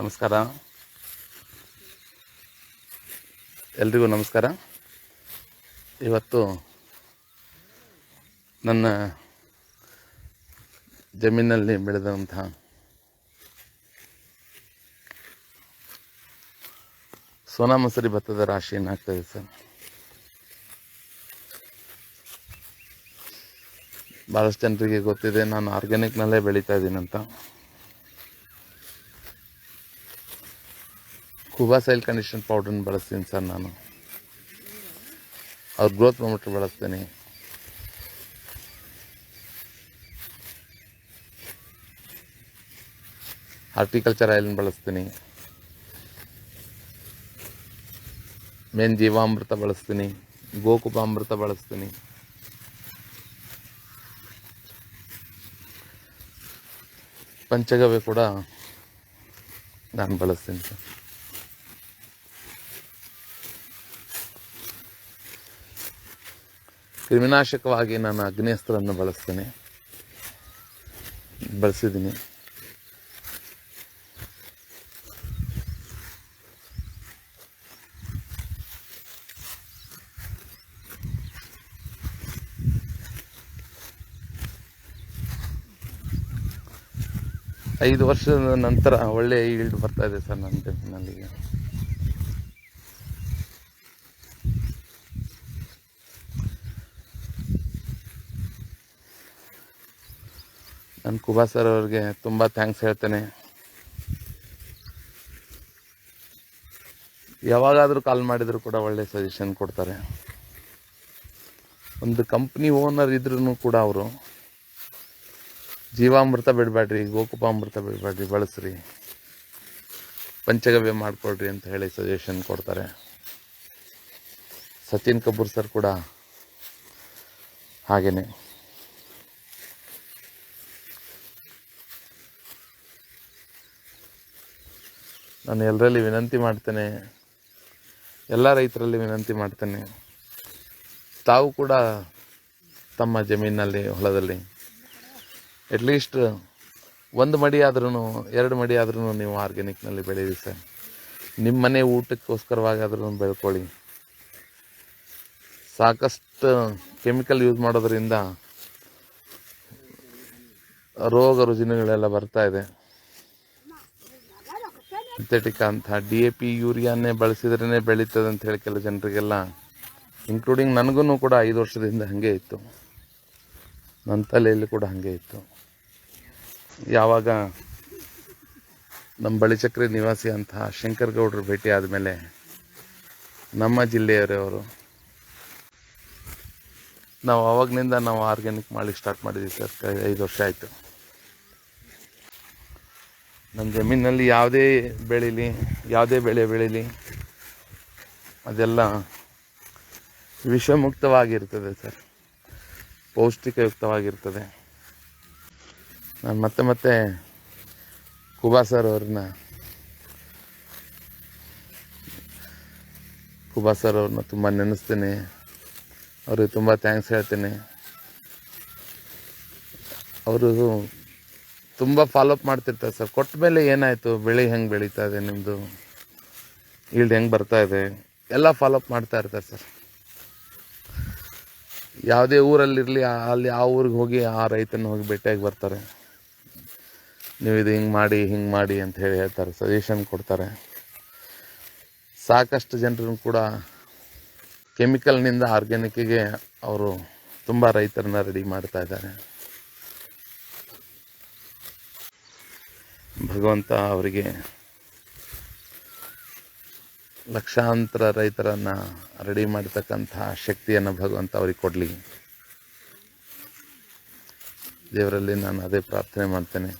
ನಮಸ್ಕಾರ. ಎಲ್ರಿಗೂ ನಮಸ್ಕಾರ. ಇವತ್ತು ನನ್ನ ಜಮೀನಲ್ಲಿ ಬೆಳೆದಂತಹ ಸೋನಾ ಮಸೂರಿ ಭತ್ತದ ರಾಶಿಯನ್ನು ಏನಾಗ್ತದೆ ಸರ್. ಭಾಳಷ್ಟು ಜನರಿಗೆ ಗೊತ್ತಿದೆ, ನಾನು ಆರ್ಗ್ಯಾನಿಕ್ನಲ್ಲೇ ಬೆಳೀತಾ ಇದ್ದೀನಂತ ಕುಬಾ ಸೈಲ್ ಕಂಡೀಷನ್ ಪೌಡ್ರನ್ನ ಬಳಸ್ತೀನಿ ಸರ್ ನಾನು. ಅವ್ರ ಗ್ರೋತ್ ಪ್ರೊಮೋಟರ್ ಬಳಸ್ತೀನಿ. ಹಾರ್ಟಿಕಲ್ಚರ್ ಆಯಿಲ್ನ ಬಳಸ್ತೀನಿ. ಮೇನ್ ಜೀವಾಮೃತ ಬಳಸ್ತೀನಿ. ಗೋಕುಪಾಮೃತ ಬಳಸ್ತೀನಿ. ಪಂಚಗವ್ಯ ಕೂಡ ನಾನು ಬಳಸ್ತೀನಿ ಸರ್. ಕ್ರಿಮಿನಾಶಕವಾಗಿ ನಾನು ಅಗ್ನೇಸ್ತ್ರವನ್ನು ಬಳಸ್ತೇನೆ. ಬಳಸಿದ್ದೀನಿ. ಐದು ವರ್ಷದ ನಂತರ ಒಳ್ಳೆಯ ಈಲ್ಡ್ ಬರ್ತಾ ಇದೆ ಸರ್ ನನ್ನ ಜಮೀನಲ್ಲಿಗೆ ನಾನು ಕುಬಾ ಸರ್ ಅವ್ರಿಗೆ ತುಂಬ ಥ್ಯಾಂಕ್ಸ್ ಹೇಳ್ತೇನೆ. ಯಾವಾಗಾದರೂ ಕಾಲ್ ಮಾಡಿದರೂ ಕೂಡ ಒಳ್ಳೆ ಸಜೆಷನ್ ಕೊಡ್ತಾರೆ. ಒಂದು ಕಂಪ್ನಿ ಓನರ್ ಇದ್ರೂ ಕೂಡ ಅವರು, ಜೀವಾಮೃತ ಬಿಡಬೇಡ್ರಿ ಗೋಕುಪಾಮೃತ ಬಿಡಬೇಡ್ರಿ ಬಳಸ್ರಿ. ಪಂಚಗವ್ಯ ಮಾಡಿಕೊಡ್ರಿ ಅಂತ ಹೇಳಿ ಸಜೆಷನ್ ಕೊಡ್ತಾರೆ. ಸಚಿನ್ ಕಪೂರ್ ಸರ್ ಕೂಡ ಹಾಗೇನೆ. ನಾನು ಎಲ್ಲರಲ್ಲಿ ವಿನಂತಿ ಮಾಡ್ತೇನೆ. ಎಲ್ಲ ರೈತರಲ್ಲಿ ವಿನಂತಿ ಮಾಡ್ತೇನೆ. ತಾವು ಕೂಡ ತಮ್ಮ ಜಮೀನಿನಲ್ಲಿ, ಹೊಲದಲ್ಲಿ ಅಟ್ಲೀಸ್ಟ್ ಒಂದು ಮಡಿ ಆದ್ರೂ ಎರಡು ಮಡಿ ಆದ್ರೂ ನೀವು ಆರ್ಗ್ಯಾನಿಕ್ನಲ್ಲಿ ಬೆಳೀರಿ ಸರ್. ನಿಮ್ಮ ಮನೆ ಊಟಕ್ಕೋಸ್ಕರವಾಗಾದ್ರೂ ಬೆಳ್ಕೊಳ್ಳಿ. ಸಾಕಷ್ಟು ಕೆಮಿಕಲ್ ಯೂಸ್ ಮಾಡೋದ್ರಿಂದ ರೋಗ ರುಜಿನಗಳೆಲ್ಲ ಬರ್ತಾ ಇದೆ. ಸಿಂಥೆಟಿಕ್ ಅಂತ ಡಿ ಎ ಪಿ ಯೂರಿಯಾನೇ ಬಳಸಿದ್ರೇ ಬೆಳೀತದೆ ಅಂತ ಹೇಳಿ ಕೆಲವು ಜನರಿಗೆಲ್ಲ ಇನ್ಕ್ಲೂಡಿಂಗ್ ನನಗೂ ಕೂಡ ಐದು ವರ್ಷದಿಂದ ಹಾಗೆ ಇತ್ತು. ನನ್ನ ತಲೆಯಲ್ಲಿ ಕೂಡ ಹಾಗೆ ಇತ್ತು. ಯಾವಾಗ ನಮ್ಮ ಬಳಿಚಕ್ರಿ ನಿವಾಸಿ ಅಂತ ಶಂಕರ್ ಗೌಡ್ರು ಭೇಟಿ ಆದಮೇಲೆ ನಮ್ಮ ಜಿಲ್ಲೆಯವರೇ ಅವರು, ನಾವು ಆವಾಗಿನಿಂದ ನಾವು ಆರ್ಗ್ಯಾನಿಕ್ ಮಾಡಿ ಸ್ಟಾರ್ಟ್ ಮಾಡಿದ್ವಿ ಸರ್ ಐದು ವರ್ಷ ಆಯಿತು. ನಮ್ಮ ಜಮೀನಲ್ಲಿ ಯಾವುದೇ ಬೆಳೀಲಿ, ಯಾವುದೇ ಬೆಳೆ ಬೆಳೀಲಿ, ಅದೆಲ್ಲ ವಿಷಮುಕ್ತವಾಗಿರ್ತದೆ ಸರ್. ಪೌಷ್ಟಿಕಯುಕ್ತವಾಗಿರ್ತದೆ. ನಾನು ಮತ್ತೆ ಮತ್ತೆ ಕುಬಾ ಸರ್ ಅವ್ರನ್ನ, ಕುಬಾ ಸರ್ ಅವ್ರನ್ನ ತುಂಬ ನೆನೆಸ್ತೀನಿ. ಅವ್ರಿಗೆ ತುಂಬ ಥ್ಯಾಂಕ್ಸ್ ಹೇಳ್ತೀನಿ. ಅವರು ತುಂಬ ಫಾಲೋಅಪ್ ಮಾಡ್ತಿರ್ತಾರೆ ಸರ್. ಕೊಟ್ಟ ಮೇಲೆ ಏನಾಯಿತು? ಬೆಳೆ ಹೆಂಗೆ ಬೆಳೀತಾ ಇದೆ ನಿಮ್ಮದು ಈಲ್ಡ್ ಹೆಂಗೆ ಬರ್ತಾ ಇದೆ? ಎಲ್ಲ ಫಾಲೋಅಪ್ ಮಾಡ್ತಾ ಇರ್ತಾರೆ ಸರ್. ಯಾವುದೇ ಊರಲ್ಲಿರಲಿ ಅಲ್ಲಿ ಆ ಊರಿಗೆ ಹೋಗಿ ಆ ರೈತನ ಹೋಗಿ ಭೇಟಿಯಾಗಿ ಬರ್ತಾರೆ. ನೀವು ಇದು ಹಿಂಗೆ ಮಾಡಿ ಹಿಂಗೆ ಮಾಡಿ ಅಂತ ಹೇಳಿ ಹೇಳ್ತಾರೆ ಸಜೆಷನ್ ಕೊಡ್ತಾರೆ. ಸಾಕಷ್ಟು ಜನರನ್ನು ಕೂಡ ಕೆಮಿಕಲ್ನಿಂದ ಆರ್ಗ್ಯಾನಿಕ್ಕಿಗೆ ಅವರು ತುಂಬ ರೈತರನ್ನ ರೆಡಿ ಮಾಡ್ತಾ ಇದ್ದಾರೆ. ಭಗವಂತ ಅವರಿಗೆ ಲಕ್ಷಾಂತರ ರೈತರನ್ನು ರೆಡಿ ಮಾಡತಕ್ಕಂತಹ ಶಕ್ತಿಯನ್ನು ಭಗವಂತ ಅವ್ರಿಗೆ ಕೊಡಲಿ. ದೇವರಲ್ಲಿ ನಾನು ಅದೇ ಪ್ರಾರ್ಥನೆ ಮಾಡ್ತೇನೆ.